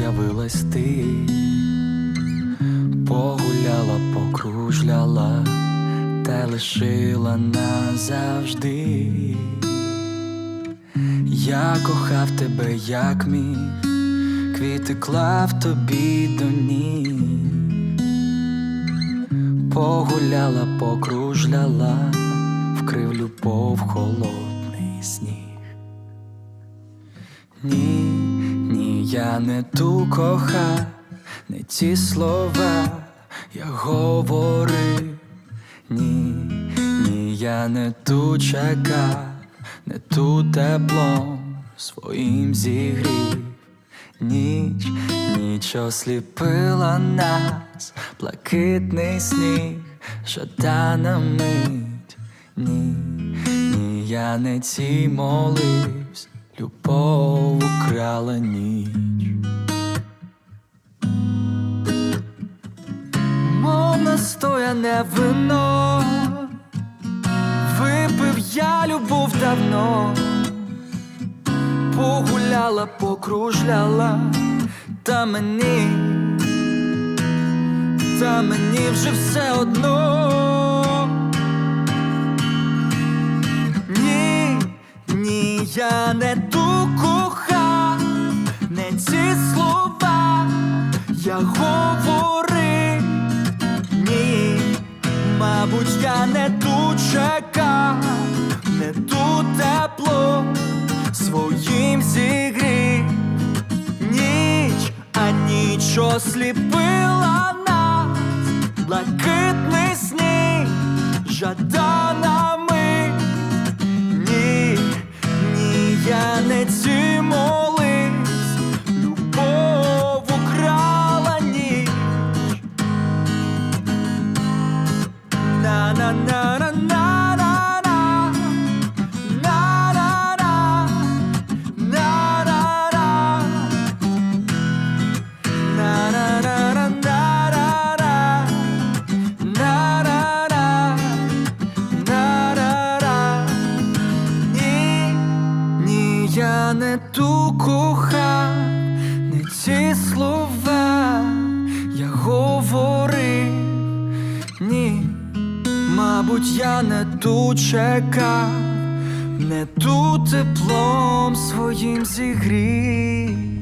з'явилась ти, погуляла, покружляла, та лишила назавжди. Я кохав тебе, як міг, квіти клав тобі до ніг. Погуляла, покружляла, вкрив любов холодний сніг. Ні, я не ту кохав, не ті слова я говорив. Ні, ні, я не ту чекав, не ту теплом своїм зігрів. Ніч, ніч осліпила нас, блакитний сніг, жадана мить. Ні, ні, я не ці моливсь, любов украла ніч. Настояне вино, випив я любов давно погуляла, покружляла, та мені, та мені вже все одно. Ні, ні, я не ту кохав, не ці слова я говорив. Мабуть, я не ту чекав, не ту тепло своїм зігрів. Ніч, а ніч осліпила нас, блакитний сніг, жадана мить. Ні, ні, я я не ту кохав, не ці слова мабуть, я не ту чекав, не ту теплом своїм зігрів.